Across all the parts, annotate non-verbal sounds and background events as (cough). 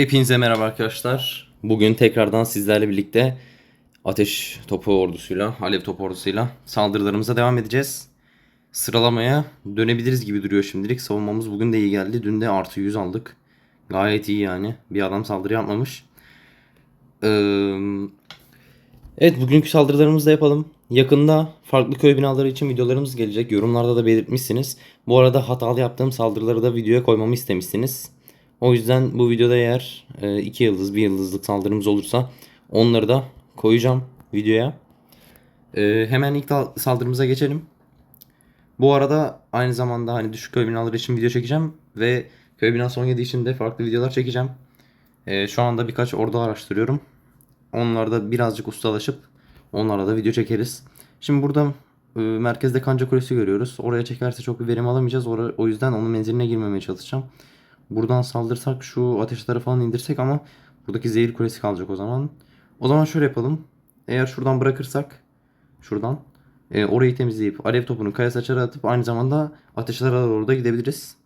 Hepinize merhaba arkadaşlar. Bugün tekrardan sizlerle birlikte ateş topu ordusuyla, alev topu ordusuyla saldırılarımıza devam edeceğiz. Sıralamaya dönebiliriz gibi duruyor şimdilik. Savunmamız bugün de iyi geldi. Dün de artı 100 aldık. Gayet iyi yani. Bir adam saldırı yapmamış. Ee, evet bugünkü saldırılarımızı da yapalım. Yakında farklı köy binaları için videolarımız gelecek. Yorumlarda da belirtmişsiniz. Bu arada hatalı yaptığım saldırıları da videoya koymamı istemişsiniz. O yüzden bu videoda eğer 2 yıldız, 1 yıldızlık saldırımız olursa onları da koyacağım videoya. E, hemen ilk saldırımıza geçelim. Bu arada aynı zamanda hani düşük köy binaları için video çekeceğim ve köy binası 17 için de farklı videolar çekeceğim. E, şu anda birkaç ordu araştırıyorum. Onlarda birazcık ustalaşıp onlarla da video çekeriz. Şimdi burada e, merkezde kanca kulesi görüyoruz. Oraya çekerse çok bir verim alamayacağız. O yüzden onun menziline girmemeye çalışacağım. Buradan saldırsak şu ateşleri falan indirsek ama buradaki zehir kulesi kalacak o zaman. O zaman şöyle yapalım. Eğer şuradan bırakırsak şuradan e, orayı temizleyip alev topunu kaya saçara atıp aynı zamanda ateşlere doğru da gidebiliriz.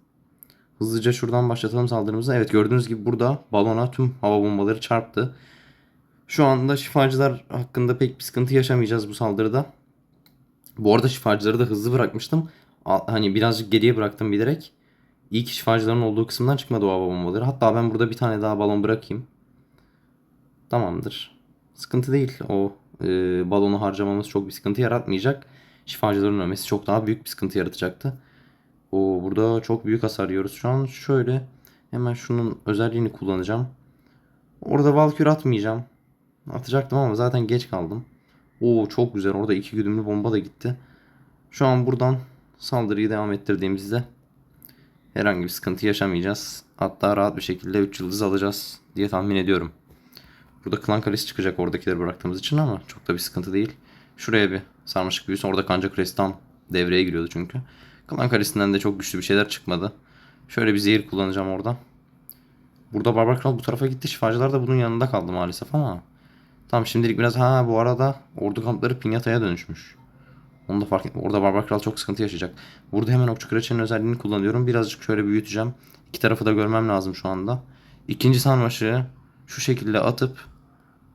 Hızlıca şuradan başlatalım saldırımızı. Evet gördüğünüz gibi burada balona tüm hava bombaları çarptı. Şu anda şifacılar hakkında pek bir sıkıntı yaşamayacağız bu saldırıda. Bu arada şifacıları da hızlı bırakmıştım. Hani birazcık geriye bıraktım bilerek. İlk şifacıların olduğu kısımdan çıkmadı o hava bombaları. Hatta ben burada bir tane daha balon bırakayım. Tamamdır. Sıkıntı değil. O e, balonu harcamamız çok bir sıkıntı yaratmayacak. Şifacıların ölmesi çok daha büyük bir sıkıntı yaratacaktı. O burada çok büyük hasar yiyoruz. Şu an şöyle hemen şunun özelliğini kullanacağım. Orada Valkür atmayacağım. Atacaktım ama zaten geç kaldım. Oo çok güzel. Orada iki güdümlü bomba da gitti. Şu an buradan saldırıyı devam ettirdiğimizde herhangi bir sıkıntı yaşamayacağız. Hatta rahat bir şekilde 3 yıldız alacağız diye tahmin ediyorum. Burada klan kalesi çıkacak oradakileri bıraktığımız için ama çok da bir sıkıntı değil. Şuraya bir sarmaşık büyüsün. Orada kanca kulesi tam devreye giriyordu çünkü. Klan kalesinden de çok güçlü bir şeyler çıkmadı. Şöyle bir zehir kullanacağım orada. Burada Barbar Kral bu tarafa gitti. Şifacılar da bunun yanında kaldı maalesef ama. Tamam şimdilik biraz ha bu arada ordu kampları pinyataya dönüşmüş. Onu da fark ettim. Orada Barbar Kral çok sıkıntı yaşayacak. Burada hemen Okçu Kraliçenin özelliğini kullanıyorum. Birazcık şöyle büyüteceğim. İki tarafı da görmem lazım şu anda. İkinci sarmaşığı şu şekilde atıp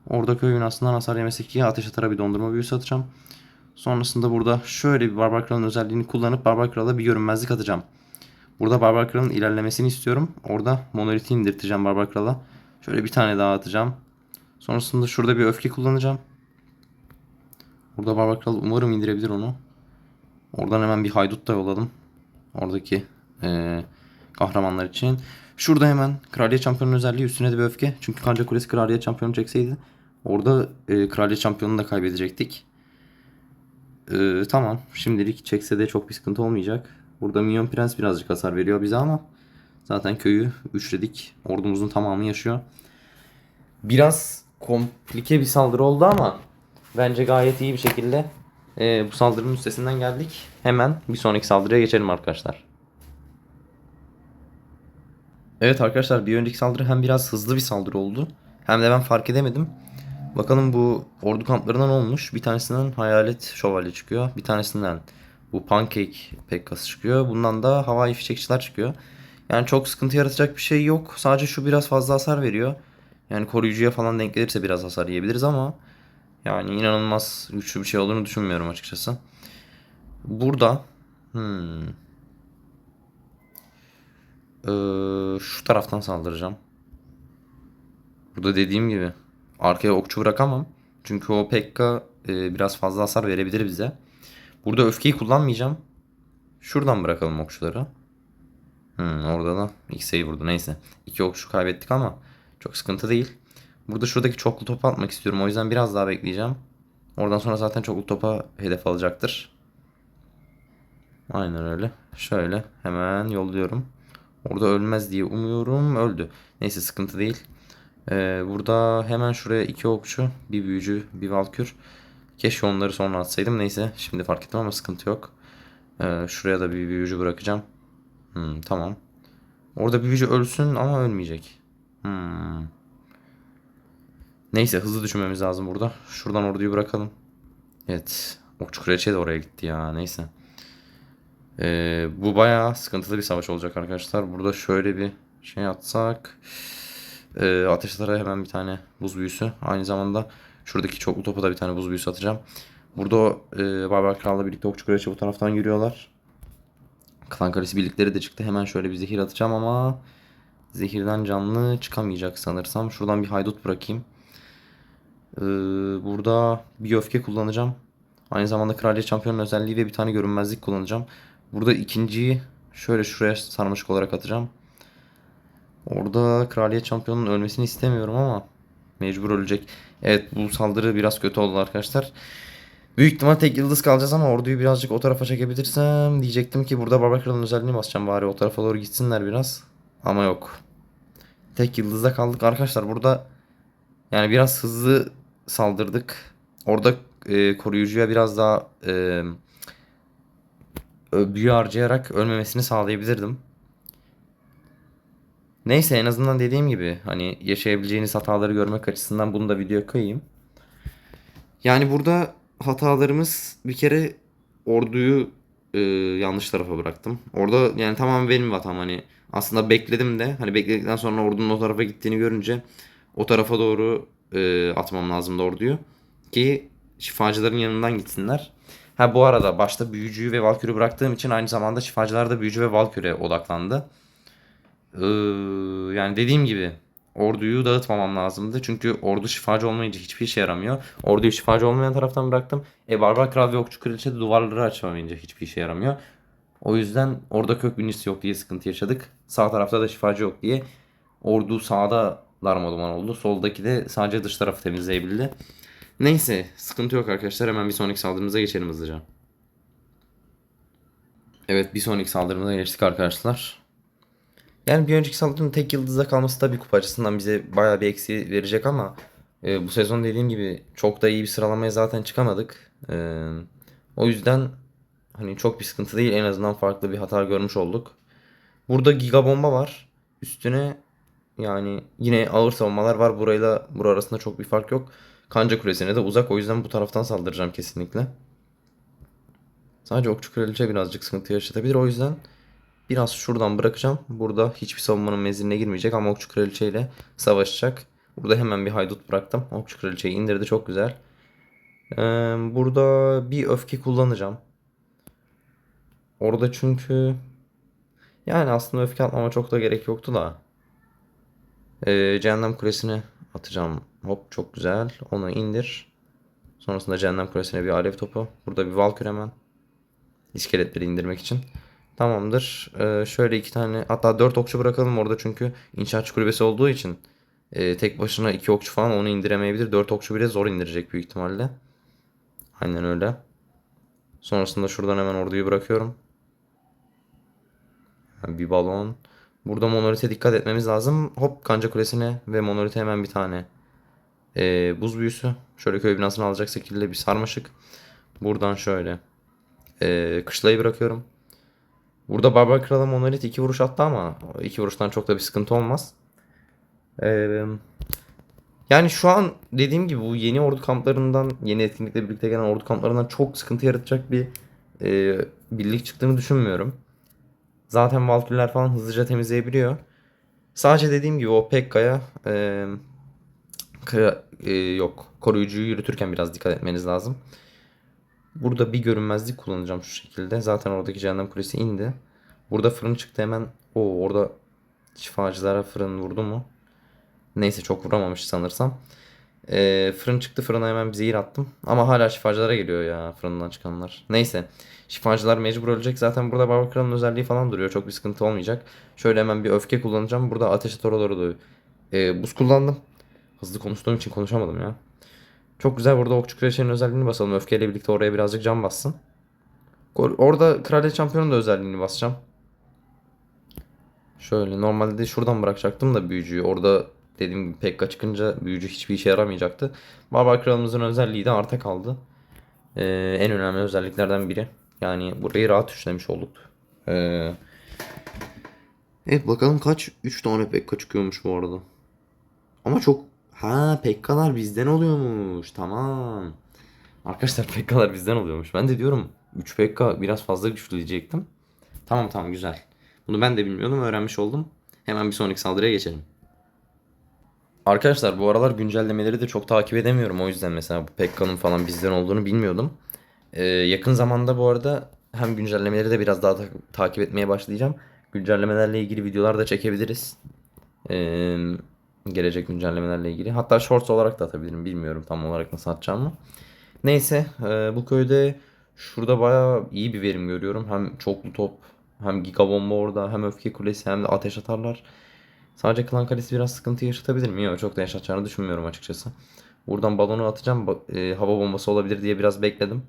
orada köy binasından hasar yemesi ki ateş atara bir dondurma büyüsü atacağım. Sonrasında burada şöyle bir Barbar Kral'ın özelliğini kullanıp Barbar Kral'a bir görünmezlik atacağım. Burada Barbar Kral'ın ilerlemesini istiyorum. Orada monoliti indirteceğim Barbar Kral'a. Şöyle bir tane daha atacağım. Sonrasında şurada bir öfke kullanacağım. Burada Barbar Kral umarım indirebilir onu. Oradan hemen bir haydut da yolladım. Oradaki eee, kahramanlar için. Şurada hemen Kraliyet Şampiyonu özelliği üstüne de bir öfke. Çünkü Kanca Kulesi Kraliyet Şampiyonu çekseydi orada eee Kraliyet Şampiyonu da kaybedecektik. Eee, tamam. Şimdilik çekse de çok bir sıkıntı olmayacak. Burada Minyon Prens birazcık hasar veriyor bize ama zaten köyü üçledik. Ordumuzun tamamı yaşıyor. Biraz komplike bir saldırı oldu ama bence gayet iyi bir şekilde e, bu saldırının üstesinden geldik. Hemen bir sonraki saldırıya geçelim arkadaşlar. Evet arkadaşlar bir önceki saldırı hem biraz hızlı bir saldırı oldu hem de ben fark edemedim. Bakalım bu ordu kamplarından olmuş. Bir tanesinden hayalet şövalye çıkıyor. Bir tanesinden bu pancake pekkası çıkıyor. Bundan da havai fişekçiler çıkıyor. Yani çok sıkıntı yaratacak bir şey yok. Sadece şu biraz fazla hasar veriyor. Yani koruyucuya falan denk gelirse biraz hasar yiyebiliriz ama yani inanılmaz güçlü bir şey olduğunu düşünmüyorum açıkçası. Burada hmm, Ee, şu taraftan saldıracağım. Burada dediğim gibi arkaya okçu bırakamam. Çünkü o Pekka e, biraz fazla hasar verebilir bize. Burada öfkeyi kullanmayacağım. Şuradan bırakalım okçuları. Hmm, orada da X'eyi vurdu. Neyse. İki okçu kaybettik ama çok sıkıntı değil. Burada şuradaki çoklu topu atmak istiyorum. O yüzden biraz daha bekleyeceğim. Oradan sonra zaten çoklu topa hedef alacaktır. Aynen öyle. Şöyle hemen yolluyorum. Orada ölmez diye umuyorum. Öldü. Neyse sıkıntı değil. Ee, burada hemen şuraya iki okçu, bir büyücü, bir valkür. Keşke onları sonra atsaydım. Neyse şimdi fark ettim ama sıkıntı yok. Ee, şuraya da bir büyücü bırakacağım. Hmm, tamam. Orada büyücü ölsün ama ölmeyecek. Hmm. Neyse hızlı düşünmemiz lazım burada. Şuradan orduyu bırakalım. Evet. Okçu kraliçe de oraya gitti ya. Neyse. Ee, bu bayağı sıkıntılı bir savaş olacak arkadaşlar. Burada şöyle bir şey atsak. Ee, ateşlere hemen bir tane buz büyüsü. Aynı zamanda şuradaki çoklu topa da bir tane buz büyüsü atacağım. Burada e, Barbar Kral'la birlikte okçu kraliçe bu taraftan yürüyorlar. Klan Kalesi birlikleri de çıktı. Hemen şöyle bir zehir atacağım ama zehirden canlı çıkamayacak sanırsam. Şuradan bir haydut bırakayım. Ee, burada bir öfke kullanacağım. Aynı zamanda kraliyet şampiyonun özelliği ve bir tane görünmezlik kullanacağım. Burada ikinciyi şöyle şuraya sarmaşık olarak atacağım. Orada kraliyet şampiyonunun ölmesini istemiyorum ama mecbur ölecek. Evet bu saldırı biraz kötü oldu arkadaşlar. Büyük ihtimal tek yıldız kalacağız ama orduyu birazcık o tarafa çekebilirsem diyecektim ki burada Barbar Kral'ın özelliğini basacağım bari o tarafa doğru gitsinler biraz. Ama yok. Tek yıldızda kaldık arkadaşlar burada yani biraz hızlı saldırdık. Orada e, koruyucuya biraz daha e, büyü harcayarak ölmemesini sağlayabilirdim. Neyse en azından dediğim gibi hani yaşayabileceğiniz hataları görmek açısından bunu da videoya koyayım. Yani burada hatalarımız bir kere orduyu e, yanlış tarafa bıraktım. Orada yani tamamen benim hatam hani aslında bekledim de hani bekledikten sonra ordunun o tarafa gittiğini görünce o tarafa doğru e, atmam lazımdı orduyu ki şifacıların yanından gitsinler. Ha bu arada başta büyücüyü ve valkürü bıraktığım için aynı zamanda şifacılar da büyücü ve valküre odaklandı. Ee, yani dediğim gibi orduyu dağıtmamam lazımdı. Çünkü ordu şifacı olmayınca hiçbir işe yaramıyor. Orduyu şifacı olmayan taraftan bıraktım. E Barbar Kral ve Okçu Kraliçe de duvarları açamayınca hiçbir işe yaramıyor. O yüzden orada kök binicisi yok diye sıkıntı yaşadık. Sağ tarafta da şifacı yok diye. Ordu sağda darmaduman oldu. Soldaki de sadece dış tarafı temizleyebildi. Neyse sıkıntı yok arkadaşlar. Hemen bir sonraki saldırımıza geçelim hızlıca. Evet bir sonraki saldırımıza geçtik arkadaşlar. Yani bir önceki saldırının tek yıldızda kalması tabii kupa açısından bize bayağı bir eksi verecek ama e, bu sezon dediğim gibi çok da iyi bir sıralamaya zaten çıkamadık. E, o yüzden hani çok bir sıkıntı değil en azından farklı bir hata görmüş olduk. Burada giga bomba var. Üstüne yani yine ağır savunmalar var. Burayla bura arasında çok bir fark yok. Kanca Kulesi'ne de uzak o yüzden bu taraftan saldıracağım kesinlikle. Sadece Okçu Kraliçe birazcık sıkıntı yaşatabilir. O yüzden biraz şuradan bırakacağım. Burada hiçbir savunmanın menziline girmeyecek ama Okçu Kraliçe ile savaşacak. Burada hemen bir haydut bıraktım. Okçu Kraliçeyi indirdi çok güzel. Ee, burada bir öfke kullanacağım. Orada çünkü yani aslında öfke atmama çok da gerek yoktu da. Ee, Cehennem Kulesi'ne atacağım. Hop çok güzel. Onu indir. Sonrasında Cehennem Kulesi'ne bir alev topu. Burada bir Valkür hemen. İskeletleri indirmek için. Tamamdır. Ee, şöyle iki tane hatta dört okçu bırakalım orada çünkü inşaatçı kulübesi olduğu için e, tek başına iki okçu falan onu indiremeyebilir. Dört okçu bile zor indirecek büyük ihtimalle. Aynen öyle. Sonrasında şuradan hemen orduyu bırakıyorum. Bir balon. Burada monolite dikkat etmemiz lazım. Hop kanca kulesine ve monolite hemen bir tane e, buz büyüsü. Şöyle köy binasını alacak şekilde bir sarmaşık. Buradan şöyle e, kışlayı bırakıyorum. Burada Barbar Kral'a Monolit iki vuruş attı ama iki vuruştan çok da bir sıkıntı olmaz. Ee, yani şu an dediğim gibi bu yeni ordu kamplarından, yeni etkinlikle birlikte gelen ordu kamplarından çok sıkıntı yaratacak bir e, birlik çıktığını düşünmüyorum. Zaten Valkyrie'ler falan hızlıca temizleyebiliyor. Sadece dediğim gibi o Pekka'ya e, kıra- e, yok koruyucuyu yürütürken biraz dikkat etmeniz lazım. Burada bir görünmezlik kullanacağım şu şekilde. Zaten oradaki cehennem kulesi indi. Burada fırın çıktı hemen. O orada şifacılara fırın vurdu mu? Neyse çok vuramamış sanırsam. Ee, fırın çıktı fırına hemen bir zehir attım. Ama hala şifacılara geliyor ya fırından çıkanlar. Neyse. Şifacılar mecbur ölecek. Zaten burada Barbar Kral'ın özelliği falan duruyor. Çok bir sıkıntı olmayacak. Şöyle hemen bir öfke kullanacağım. Burada ateşe tora doğru ee, buz kullandım. Hızlı konuştuğum için konuşamadım ya. Çok güzel burada okçu kraliçenin özelliğini basalım. Öfkeyle birlikte oraya birazcık can bassın. Orada kraliyet şampiyonun da özelliğini basacağım. Şöyle normalde de şuradan bırakacaktım da büyücüyü. Orada dediğim gibi Pekka çıkınca büyücü hiçbir işe yaramayacaktı. Barbar kralımızın özelliği de arta kaldı. Ee, en önemli özelliklerden biri. Yani burayı rahat üçlemiş olduk. Ee, evet bakalım kaç? 3 tane Pekka çıkıyormuş bu arada. Ama çok ha Pekkalar bizden oluyormuş. Tamam. Arkadaşlar Pekkalar bizden oluyormuş. Ben de diyorum 3 Pekka biraz fazla güçlü diyecektim. Tamam tamam güzel. Bunu ben de bilmiyordum öğrenmiş oldum. Hemen bir sonraki saldırıya geçelim. Arkadaşlar bu aralar güncellemeleri de çok takip edemiyorum. O yüzden mesela bu Pekka'nın falan bizden olduğunu bilmiyordum. Ee, yakın zamanda bu arada hem güncellemeleri de biraz daha ta- takip etmeye başlayacağım. Güncellemelerle ilgili videolar da çekebiliriz. Ee, gelecek güncellemelerle ilgili. Hatta shorts olarak da atabilirim. Bilmiyorum tam olarak nasıl atacağımı. Neyse e, bu köyde şurada bayağı iyi bir verim görüyorum. Hem çoklu top hem giga bomba orada hem öfke kulesi hem de ateş atarlar. Sadece klan kalesi biraz sıkıntı yaşatabilir mi? Yok çok da yaşatacağını düşünmüyorum açıkçası. Buradan balonu atacağım. E, hava bombası olabilir diye biraz bekledim.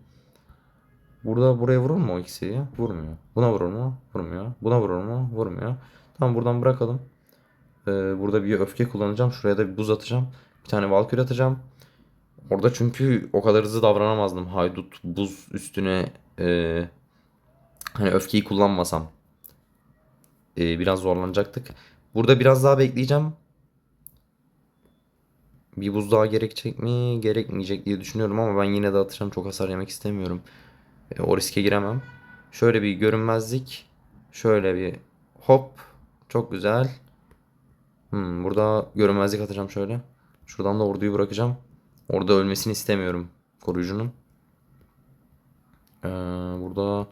Burada buraya vurur mu o ikisi? Vurmuyor. Buna vurur mu? Vurmuyor. Buna vurur mu? Vurmuyor. Tamam buradan bırakalım. Ee, burada bir öfke kullanacağım. Şuraya da bir buz atacağım. Bir tane valkür atacağım. Orada çünkü o kadar hızlı davranamazdım. Haydut buz üstüne e, hani öfkeyi kullanmasam e, biraz zorlanacaktık. Burada biraz daha bekleyeceğim. Bir buz daha gerekecek mi? Gerekmeyecek diye düşünüyorum ama ben yine de atacağım. Çok hasar yemek istemiyorum. E, o riske giremem. Şöyle bir görünmezlik. Şöyle bir hop. Çok güzel. Hmm, burada görünmezlik atacağım şöyle. Şuradan da orduyu bırakacağım. Orada ölmesini istemiyorum koruyucunun. Ee, burada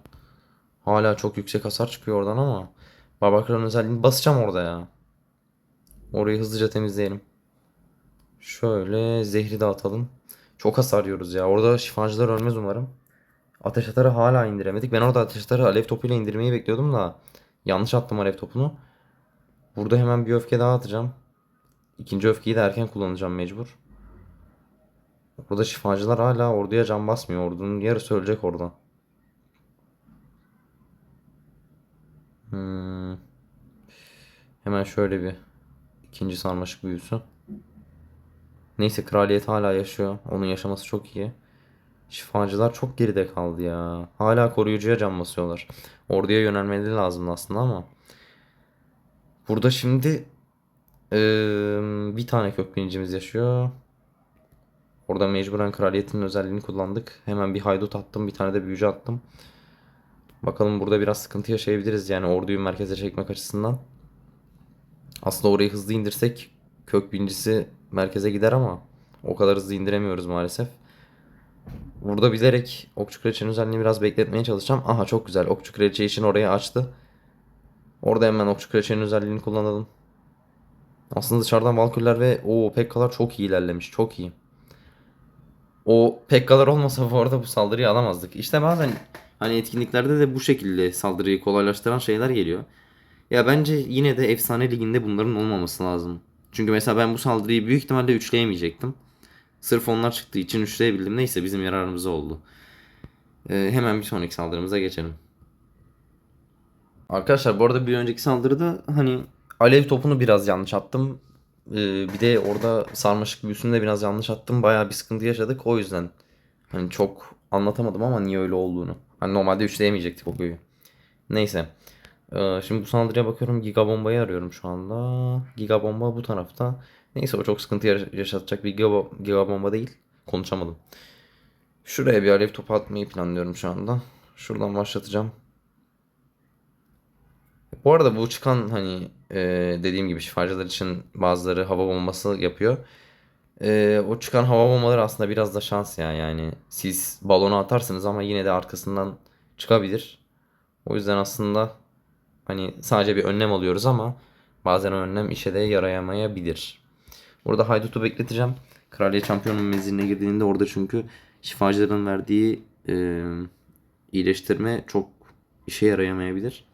hala çok yüksek hasar çıkıyor oradan ama Barbarların özelliğini basacağım orada ya. Orayı hızlıca temizleyelim. Şöyle zehri dağıtalım. Çok hasar yiyoruz ya. Orada şifacılar ölmez umarım. Ateş atarı hala indiremedik. Ben orada ateş atarı alev topuyla indirmeyi bekliyordum da yanlış attım alev topunu. Burada hemen bir öfke daha atacağım. İkinci öfkeyi de erken kullanacağım mecbur. Burada şifacılar hala orduya can basmıyor. Ordunun yarısı ölecek orada. Hmm. Hemen şöyle bir ikinci sarmaşık büyüsü. Neyse kraliyet hala yaşıyor. Onun yaşaması çok iyi. Şifacılar çok geride kaldı ya. Hala koruyucuya can basıyorlar. Orduya yönelmeleri lazım aslında ama. Burada şimdi eee, bir tane kökbirincimiz yaşıyor. Orada mecburen kraliyetin özelliğini kullandık. Hemen bir haydut attım. Bir tane de büyücü attım. Bakalım burada biraz sıkıntı yaşayabiliriz. Yani orduyu merkeze çekmek açısından. Aslında orayı hızlı indirsek kök birincisi merkeze gider ama o kadar hızlı indiremiyoruz maalesef. Burada bilerek okçu kraliçenin özelliğini biraz bekletmeye çalışacağım. Aha çok güzel. Okçu kraliçe için orayı açtı. Orada hemen okçu kraliçenin özelliğini kullanalım. Aslında dışarıdan valkürler ve o pekkalar çok iyi ilerlemiş. Çok iyi. O pekkalar olmasa bu arada bu saldırıyı alamazdık. İşte bazen hani etkinliklerde de bu şekilde saldırıyı kolaylaştıran şeyler geliyor. Ya bence yine de efsane liginde bunların olmaması lazım. Çünkü mesela ben bu saldırıyı büyük ihtimalle üçleyemeyecektim. Sırf onlar çıktığı için üçleyebildim. Neyse bizim yararımıza oldu. Ee, hemen bir sonraki saldırımıza geçelim. Arkadaşlar bu arada bir önceki saldırıda hani alev topunu biraz yanlış attım. Ee, bir de orada sarmaşık büyüsünü de biraz yanlış attım. Bayağı bir sıkıntı yaşadık. O yüzden hani çok anlatamadım ama niye öyle olduğunu. Hani normalde üçleyemeyecektik o köyü. Neyse. Ee, şimdi bu saldırıya bakıyorum. Giga bombayı arıyorum şu anda. Giga bomba bu tarafta. Neyse o çok sıkıntı yaş- yaşatacak bir giga, giga bomba değil. Konuşamadım. Şuraya bir alev topu atmayı planlıyorum şu anda. Şuradan başlatacağım. Bu arada bu çıkan hani e, dediğim gibi şifacılar için bazıları hava bombası yapıyor. E, o çıkan hava bombaları aslında biraz da şans ya yani siz balonu atarsınız ama yine de arkasından çıkabilir. O yüzden aslında hani sadece bir önlem alıyoruz ama bazen önlem işe de yarayamayabilir. Burada Haydut'u bekleteceğim. Kraliyet şampiyonun menziline girdiğinde orada çünkü şifacıların verdiği e, iyileştirme çok işe yarayamayabilir.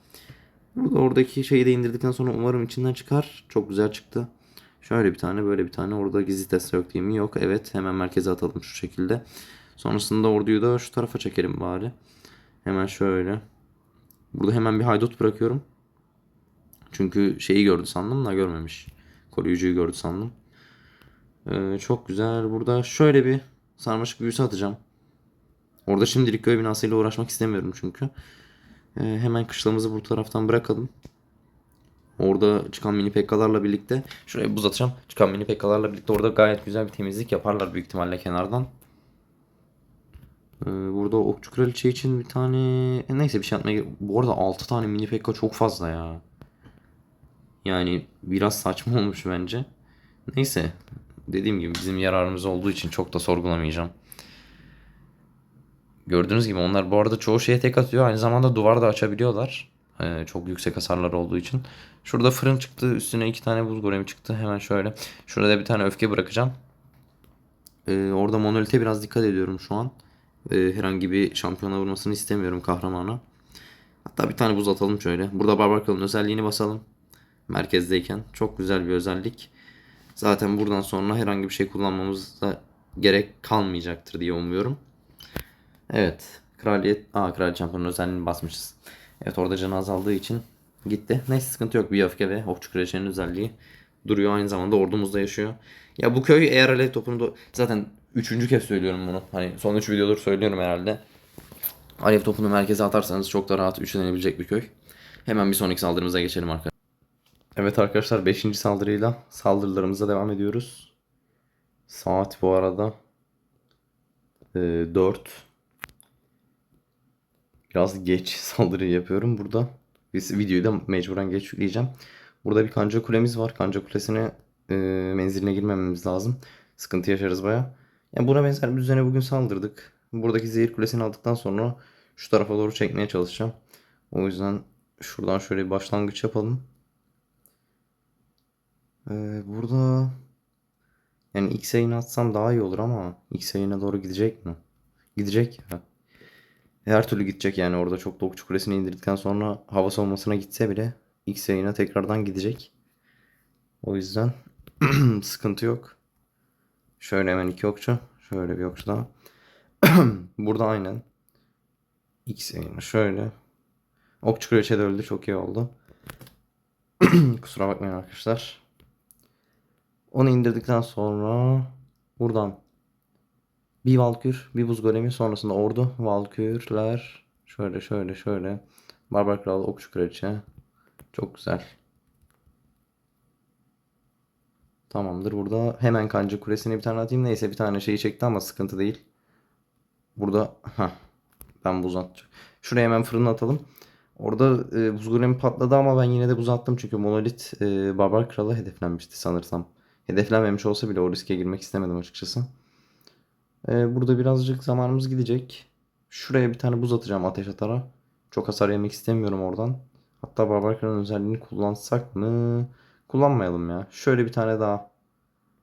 Burada oradaki şeyi de indirdikten sonra umarım içinden çıkar. Çok güzel çıktı. Şöyle bir tane böyle bir tane. Orada gizli test yok değil mi? Yok. Evet. Hemen merkeze atalım şu şekilde. Sonrasında orduyu da şu tarafa çekelim bari. Hemen şöyle. Burada hemen bir haydut bırakıyorum. Çünkü şeyi gördü sandım da görmemiş. Koruyucuyu gördü sandım. Ee, çok güzel. Burada şöyle bir sarmaşık büyüsü atacağım. Orada şimdilik köy binasıyla uğraşmak istemiyorum çünkü. Ee, hemen kışlamızı bu taraftan bırakalım. Orada çıkan mini pekkalarla birlikte şuraya buz atacağım. Çıkan mini pekkalarla birlikte orada gayet güzel bir temizlik yaparlar büyük ihtimalle kenardan. Ee, burada okçu kraliçe için bir tane e, neyse bir şey atmaya bu arada 6 tane mini pekka çok fazla ya. Yani biraz saçma (laughs) olmuş bence. Neyse. Dediğim gibi bizim yararımız olduğu için çok da sorgulamayacağım. Gördüğünüz gibi onlar bu arada çoğu şeye tek atıyor. Aynı zamanda duvar da açabiliyorlar. Ee, çok yüksek hasarlar olduğu için. Şurada fırın çıktı. Üstüne iki tane buz golemi çıktı. Hemen şöyle. Şurada bir tane öfke bırakacağım. Ee, orada monolite biraz dikkat ediyorum şu an. Ee, herhangi bir şampiyona vurmasını istemiyorum kahramana. Hatta bir tane buz atalım şöyle. Burada Barbar Kral'ın özelliğini basalım. Merkezdeyken. Çok güzel bir özellik. Zaten buradan sonra herhangi bir şey kullanmamıza gerek kalmayacaktır diye umuyorum. Evet. Kraliyet... Aa kraliyet şampiyonun özelliğini basmışız. Evet orada canı azaldığı için gitti. Neyse sıkıntı yok. Bir öfke ve okçu kraliçenin özelliği duruyor. Aynı zamanda ordumuzda yaşıyor. Ya bu köy eğer alev topunu da... Zaten üçüncü kez söylüyorum bunu. Hani son üç videodur söylüyorum herhalde. Alev topunu merkeze atarsanız çok da rahat üçlenebilecek bir köy. Hemen bir sonraki saldırımıza geçelim arkadaşlar. Evet arkadaşlar 5. saldırıyla saldırılarımıza devam ediyoruz. Saat bu arada e, 4. Biraz geç (laughs) saldırı yapıyorum burada. Biz videoyu da mecburen geç yükleyeceğim. Burada bir kanca kulemiz var. Kanca kulesine e, menziline girmememiz lazım. Sıkıntı yaşarız baya. Yani buna benzer bir düzene bugün saldırdık. Buradaki zehir kulesini aldıktan sonra şu tarafa doğru çekmeye çalışacağım. O yüzden şuradan şöyle bir başlangıç yapalım. Ee, burada yani X yayını atsam daha iyi olur ama X yayına doğru gidecek mi? Gidecek ya. Her türlü gidecek yani orada çok da okçu kulesini indirdikten sonra hava savunmasına gitse bile X yayına tekrardan gidecek. O yüzden (clears throat) sıkıntı yok. Şöyle hemen iki okçu. Şöyle bir okçu daha. (clears throat) Burada aynen. X yayını şöyle. Okçu kraliçe de öldü. Çok iyi oldu. (clears throat) Kusura bakmayın arkadaşlar. Onu indirdikten sonra buradan bir Valkür, bir buz golemi sonrasında ordu, Valkürler şöyle şöyle şöyle Barbar Kral, Okçu Kraliçe çok güzel. Tamamdır. Burada hemen Kancı Kulesi'ne bir tane atayım. Neyse bir tane şeyi çekti ama sıkıntı değil. Burada ha ben buz atacağım. Şuraya hemen fırına atalım. Orada e, buz golemi patladı ama ben yine de buz attım çünkü Monolit e, Barbar Kral'a hedeflenmişti sanırsam. Hedeflenmemiş olsa bile o riske girmek istemedim açıkçası. Ee, burada birazcık zamanımız gidecek. Şuraya bir tane buz atacağım ateş atara. Çok hasar yemek istemiyorum oradan. Hatta Barbar özelliğini kullansak mı? Kullanmayalım ya. Şöyle bir tane daha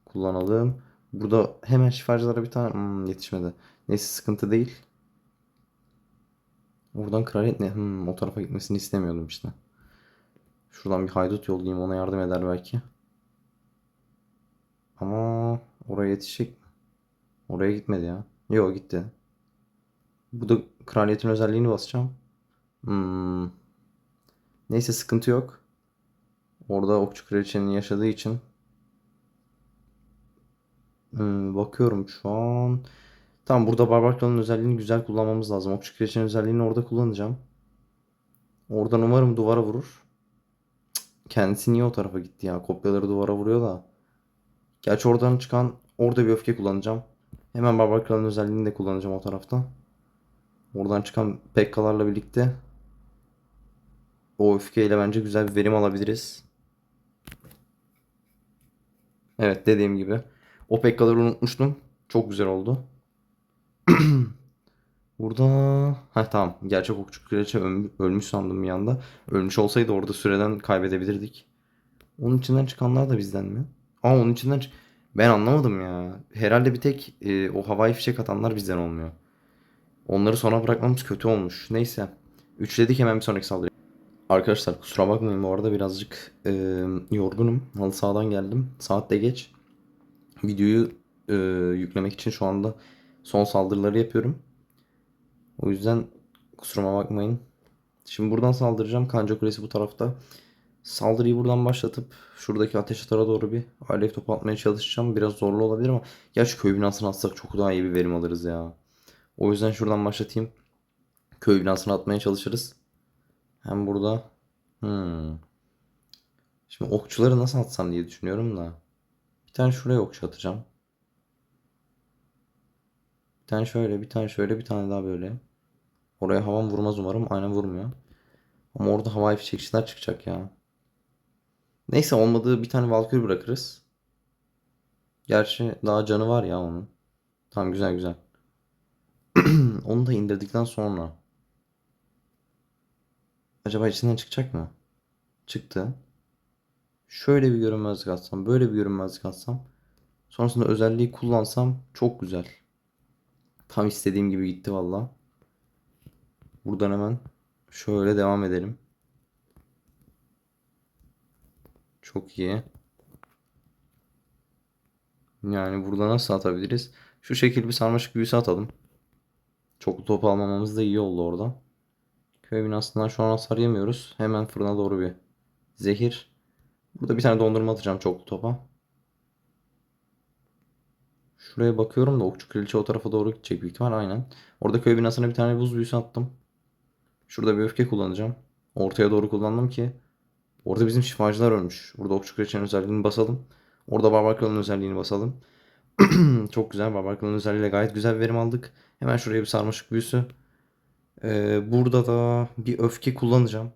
kullanalım. Burada hemen şifacılara bir tane hmm, yetişmedi. Neyse sıkıntı değil. Oradan kraliyet ne? Hmm, o tarafa gitmesini istemiyordum işte. Şuradan bir haydut yollayayım ona yardım eder belki. Ama oraya yetişecek? Oraya gitmedi ya. Yok gitti. Bu da kraliyetin özelliğini basacağım. Hmm. Neyse sıkıntı yok. Orada okçu kraliçenin yaşadığı için. Hmm, bakıyorum şu an. Tamam burada barbar özelliğini güzel kullanmamız lazım. Okçu kraliçenin özelliğini orada kullanacağım. Oradan umarım duvara vurur. Kendisi niye o tarafa gitti ya? Kopyaları duvara vuruyor da. Gerçi oradan çıkan orada bir öfke kullanacağım. Hemen Barbar özelliğini de kullanacağım o tarafta. Oradan çıkan Pekka'larla birlikte o öfkeyle bence güzel bir verim alabiliriz. Evet dediğim gibi. O Pekka'ları unutmuştum. Çok güzel oldu. (clears throat) Burada... Ha tamam. Gerçek okçu kraliçe ölm- ölmüş sandım bir anda. Ölmüş olsaydı orada süreden kaybedebilirdik. Onun içinden çıkanlar da bizden mi? Aa onun içinden çık... Ben anlamadım ya. Herhalde bir tek e, o havai fişek atanlar bizden olmuyor. Onları sona bırakmamız kötü olmuş. Neyse. Üçledik hemen bir sonraki saldırı. Arkadaşlar kusura bakmayın bu arada birazcık e, yorgunum. Halı sahadan geldim. Saat de geç. Videoyu e, yüklemek için şu anda son saldırıları yapıyorum. O yüzden kusuruma bakmayın. Şimdi buradan saldıracağım. Kanca Kulesi bu tarafta. Saldırıyı buradan başlatıp şuradaki ateş atara doğru bir alev topu atmaya çalışacağım. Biraz zorlu olabilir ama gerçi köy binasını atsak çok daha iyi bir verim alırız ya. O yüzden şuradan başlatayım. Köy binasını atmaya çalışırız. Hem burada hmm. Şimdi okçuları nasıl atsam diye düşünüyorum da. Bir tane şuraya okçu atacağım. Bir tane şöyle, bir tane şöyle, bir tane daha böyle. Oraya havan vurmaz umarım. Aynen vurmuyor. Ama orada havai fişekçiler çıkacak ya. Neyse olmadığı bir tane Valkyrie bırakırız. Gerçi daha canı var ya onun. Tamam güzel güzel. (clears throat) Onu da indirdikten sonra. Acaba içinden çıkacak mı? Çıktı. Şöyle bir görünmezlik atsam, böyle bir görünmezlik atsam. Sonrasında özelliği kullansam çok güzel. Tam istediğim gibi gitti valla. Buradan hemen şöyle devam edelim. Çok iyi. Yani burada nasıl atabiliriz? Şu şekil bir sarmaşık büyüsü atalım. Çoklu top almamamız da iyi oldu orada. Köy binasından şu an hasar yemiyoruz. Hemen fırına doğru bir zehir. Burada bir tane dondurma atacağım çoklu topa. Şuraya bakıyorum da okçu kraliçe o tarafa doğru gidecek büyük ihtimal aynen. Orada köy binasına bir tane buz büyüsü attım. Şurada bir öfke kullanacağım. Ortaya doğru kullandım ki. Orada bizim şifacılar ölmüş. Burada okçu kraliçenin özelliğini basalım. Orada barbar kralın özelliğini basalım. (clears throat) Çok güzel. Barbar kralın özelliğiyle gayet güzel verim aldık. Hemen şuraya bir sarmaşık büyüsü. Ee, burada da bir öfke kullanacağım.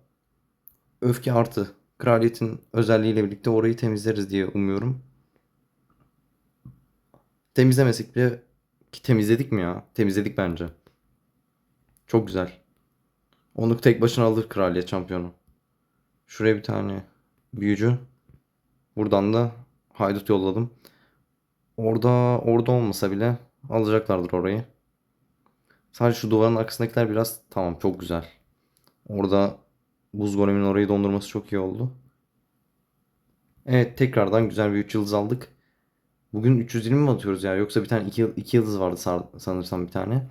Öfke artı. Kraliyetin özelliğiyle birlikte orayı temizleriz diye umuyorum. Temizlemesek bile ki temizledik mi ya? Temizledik bence. Çok güzel. Onu tek başına alır kraliyet şampiyonu. Şuraya bir tane büyücü. Buradan da haydut yolladım. Orada orada olmasa bile alacaklardır orayı. Sadece şu duvarın arkasındakiler biraz tamam çok güzel. Orada buz golemin orayı dondurması çok iyi oldu. Evet tekrardan güzel bir 3 yıldız aldık. Bugün 320 mi atıyoruz ya? Yoksa bir tane 2 2 yıldız vardı sanırsam bir tane.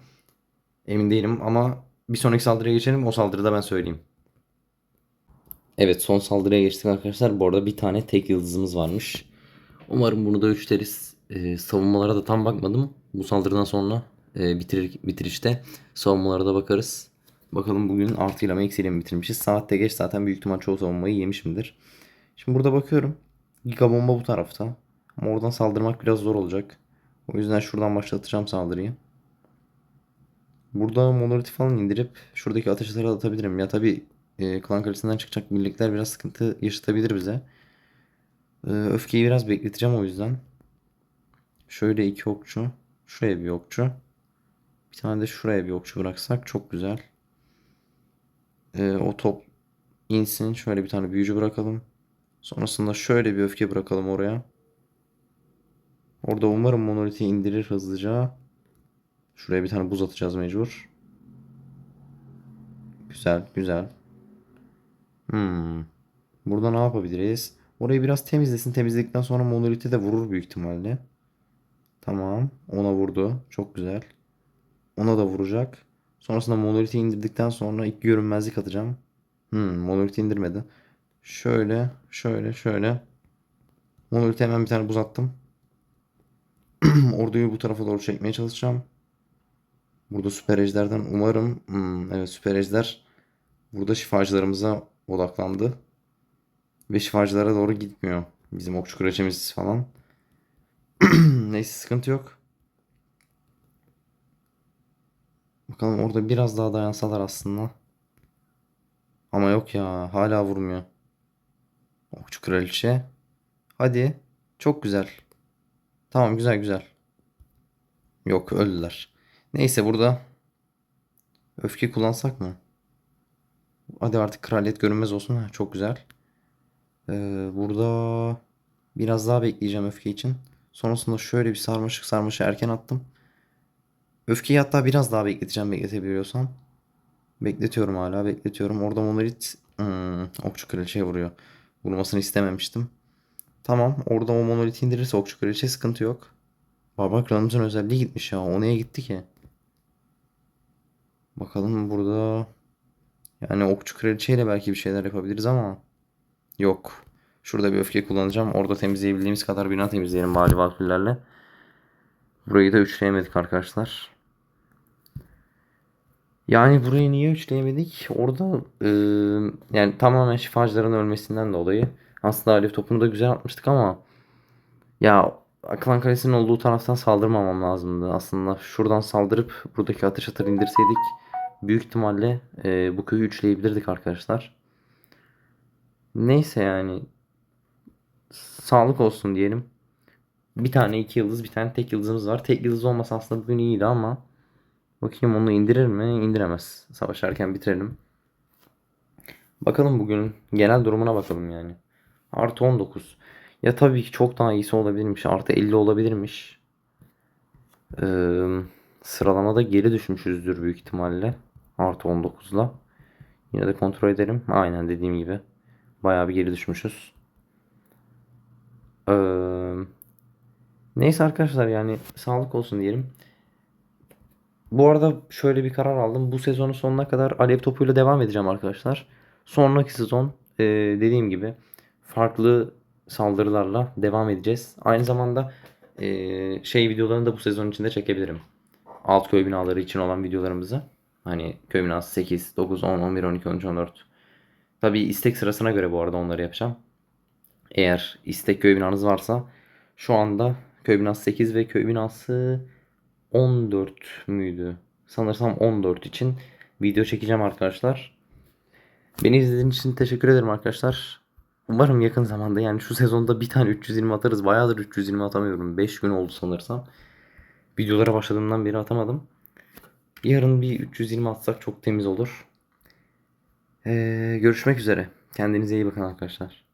Emin değilim ama bir sonraki saldırıya geçelim. O saldırıda ben söyleyeyim. Evet son saldırıya geçtik arkadaşlar. Bu arada bir tane tek yıldızımız varmış. Umarım bunu da üçleriz. Ee, savunmalara da tam bakmadım. Bu saldırıdan sonra e, bitirir, bitirişte savunmalara da bakarız. Bakalım bugün artıyla mı eksiyle mi bitirmişiz. Saat de geç zaten büyük ihtimal çoğu savunmayı yemişimdir. Şimdi burada bakıyorum. Giga bomba bu tarafta. Ama oradan saldırmak biraz zor olacak. O yüzden şuradan başlatacağım saldırıyı. Burada monoliti falan indirip şuradaki ateşleri atabilirim. Ya tabi e, klan kalesinden çıkacak birlikler biraz sıkıntı yaşatabilir bize. E, öfkeyi biraz bekleteceğim o yüzden. Şöyle iki okçu. Şuraya bir okçu. Bir tane de şuraya bir okçu bıraksak çok güzel. E, o top insin. Şöyle bir tane büyücü bırakalım. Sonrasında şöyle bir öfke bırakalım oraya. Orada umarım monoliti indirir hızlıca. Şuraya bir tane buz atacağız mecbur. Güzel, güzel. Hmm. Burada ne yapabiliriz? Orayı biraz temizlesin. Temizledikten sonra monoliti de vurur büyük ihtimalle. Tamam. Ona vurdu. Çok güzel. Ona da vuracak. Sonrasında monoliti indirdikten sonra ilk görünmezlik atacağım. Hmm, monoliti indirmedi. Şöyle, şöyle, şöyle. Monoliti hemen bir tane buz attım. (clears throat) Orduyu bu tarafa doğru çekmeye çalışacağım. Burada süper ejderden umarım hmm, evet süper ejder burada şifacılarımıza odaklandı. Ve şifacılara doğru gitmiyor. Bizim okçu kraliçemiz falan. (clears throat) Neyse sıkıntı yok. Bakalım orada biraz daha dayansalar aslında. Ama yok ya hala vurmuyor. Okçu kraliçe. Hadi. Çok güzel. Tamam güzel güzel. Yok öldüler. Neyse burada öfke kullansak mı? Hadi artık kraliyet görünmez olsun. Ha, çok güzel. Ee, burada biraz daha bekleyeceğim öfke için. Sonrasında şöyle bir sarmaşık sarmaşı erken attım. Öfkeyi hatta biraz daha bekleteceğim bekletebiliyorsam. Bekletiyorum hala bekletiyorum. Orada monolit hmm, okçu kraliçeye vuruyor. Vurmasını istememiştim. Tamam orada o monoliti indirirse okçu kraliçe sıkıntı yok. Barbar kralımızın özelliği gitmiş ya. O neye gitti ki? Bakalım burada yani okçu kraliçeyle belki bir şeyler yapabiliriz ama yok. Şurada bir öfke kullanacağım. Orada temizleyebildiğimiz kadar bina temizleyelim bari valküllerle. Burayı da üçleyemedik arkadaşlar. Yani burayı niye üçleyemedik? Orada e, yani tamamen şifacıların ölmesinden dolayı. Aslında Alif topunu da güzel atmıştık ama ya Aklan Kalesi'nin olduğu taraftan saldırmamam lazımdı. Aslında şuradan saldırıp buradaki atış atır indirseydik büyük ihtimalle e, bu köyü üçleyebilirdik arkadaşlar. Neyse yani sağlık olsun diyelim. Bir tane iki yıldız, bir tane tek yıldızımız var. Tek yıldız olmasa aslında bugün iyiydi ama bakayım onu indirir mi? İndiremez. Savaşarken bitirelim. Bakalım bugünün genel durumuna bakalım yani. Artı 19. Ya tabii ki çok daha iyisi olabilirmiş. Artı 50 olabilirmiş. Ee, sıralamada geri düşmüşüzdür büyük ihtimalle. Artı 19'la. Yine de kontrol edelim. Aynen dediğim gibi. Bayağı bir geri düşmüşüz. Ee, neyse arkadaşlar yani sağlık olsun diyelim. Bu arada şöyle bir karar aldım. Bu sezonun sonuna kadar alev topuyla devam edeceğim arkadaşlar. Sonraki sezon e, dediğim gibi farklı saldırılarla devam edeceğiz. Aynı zamanda e, şey videolarını da bu sezon içinde çekebilirim. Alt köy binaları için olan videolarımızı. Hani köy binası 8, 9, 10, 11, 12, 13, 14. Tabii istek sırasına göre bu arada onları yapacağım. Eğer istek köy binanız varsa şu anda köy binası 8 ve köy binası 14 müydü? Sanırsam 14 için video çekeceğim arkadaşlar. Beni izlediğiniz için teşekkür ederim arkadaşlar. Umarım yakın zamanda yani şu sezonda bir tane 320 atarız. Bayağıdır 320 atamıyorum. 5 gün oldu sanırsam. Videolara başladığımdan beri atamadım. Yarın bir 320 atsak çok temiz olur. Ee, görüşmek üzere. Kendinize iyi bakın arkadaşlar.